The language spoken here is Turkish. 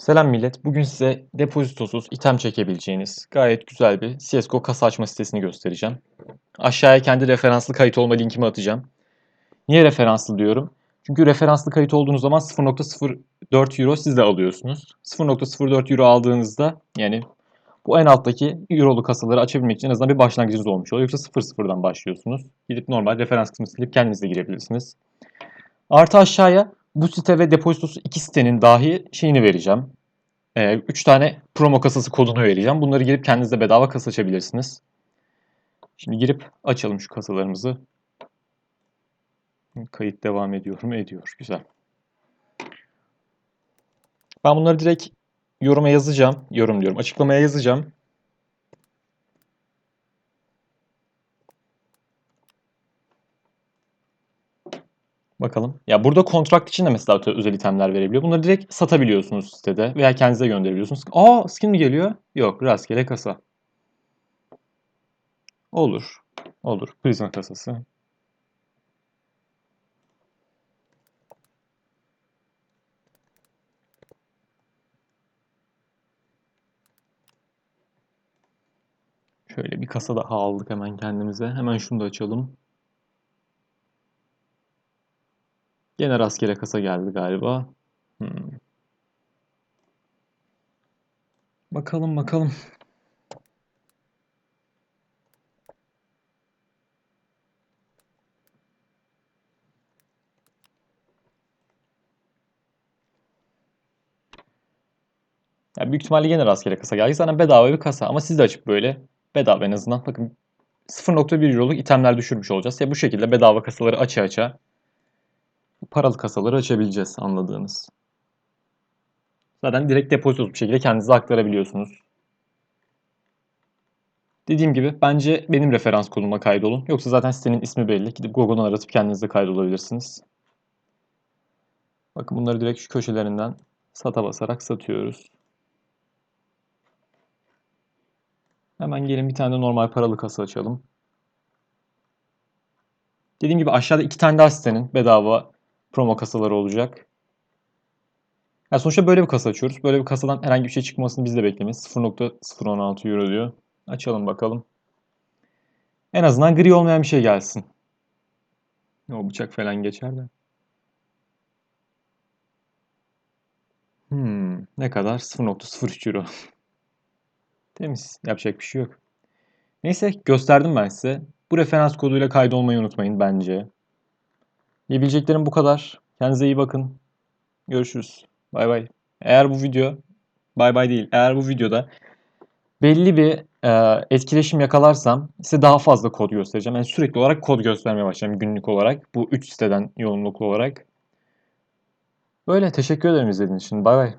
Selam millet. Bugün size depozitosuz item çekebileceğiniz gayet güzel bir CSGO kasa açma sitesini göstereceğim. Aşağıya kendi referanslı kayıt olma linkimi atacağım. Niye referanslı diyorum? Çünkü referanslı kayıt olduğunuz zaman 0.04 euro siz de alıyorsunuz. 0.04 euro aldığınızda yani bu en alttaki eurolu kasaları açabilmek için en azından bir başlangıcınız olmuş oluyor. Yoksa 0.0'dan başlıyorsunuz. Gidip normal referans kısmını silip kendiniz de girebilirsiniz. Artı aşağıya bu site ve depozitosu iki sitenin dahi şeyini vereceğim. 3 tane promo kasası kodunu vereceğim. Bunları girip kendiniz bedava kasa açabilirsiniz. Şimdi girip açalım şu kasalarımızı. Kayıt devam ediyor mu? Ediyor. Güzel. Ben bunları direkt yoruma yazacağım. Yorum diyorum. Açıklamaya yazacağım. Bakalım. Ya burada kontrakt için de mesela özel itemler verebiliyor. Bunları direkt satabiliyorsunuz sitede veya kendinize gönderebiliyorsunuz. Aa skin mi geliyor? Yok rastgele kasa. Olur. Olur. Prisma kasası. Şöyle bir kasa daha aldık hemen kendimize. Hemen şunu da açalım. Gene rastgele kasa geldi galiba. Hmm. Bakalım bakalım. Ya büyük ihtimalle yine rastgele kasa geldi. Zaten bedava bir kasa ama siz de açıp böyle bedava en azından bakın 0.1 euroluk itemler düşürmüş olacağız. Ya bu şekilde bedava kasaları açı aça paralı kasaları açabileceğiz anladığınız. Zaten direkt depozitosuz bir şekilde kendinize aktarabiliyorsunuz. Dediğim gibi bence benim referans konuma kaydolun. Yoksa zaten sitenin ismi belli. Gidip Google'dan aratıp kendinize kaydolabilirsiniz. Bakın bunları direkt şu köşelerinden sata basarak satıyoruz. Hemen gelin bir tane de normal paralı kasa açalım. Dediğim gibi aşağıda iki tane daha sitenin bedava promo kasaları olacak. Yani sonuçta böyle bir kasa açıyoruz. Böyle bir kasadan herhangi bir şey çıkmasını biz de beklemeyiz. 0.016 euro diyor. Açalım bakalım. En azından gri olmayan bir şey gelsin. O bıçak falan geçer de. Hmm, ne kadar? 0.03 euro. Temiz. Yapacak bir şey yok. Neyse gösterdim ben size. Bu referans koduyla kaydolmayı unutmayın bence. Diyebileceklerim bu kadar. Kendinize iyi bakın. Görüşürüz. Bay bay. Eğer bu video bay bay değil. Eğer bu videoda belli bir e, etkileşim yakalarsam size daha fazla kod göstereceğim. Yani sürekli olarak kod göstermeye başlayacağım günlük olarak. Bu 3 siteden yoğunluklu olarak. Böyle teşekkür ederim izlediğiniz için. Bay bay.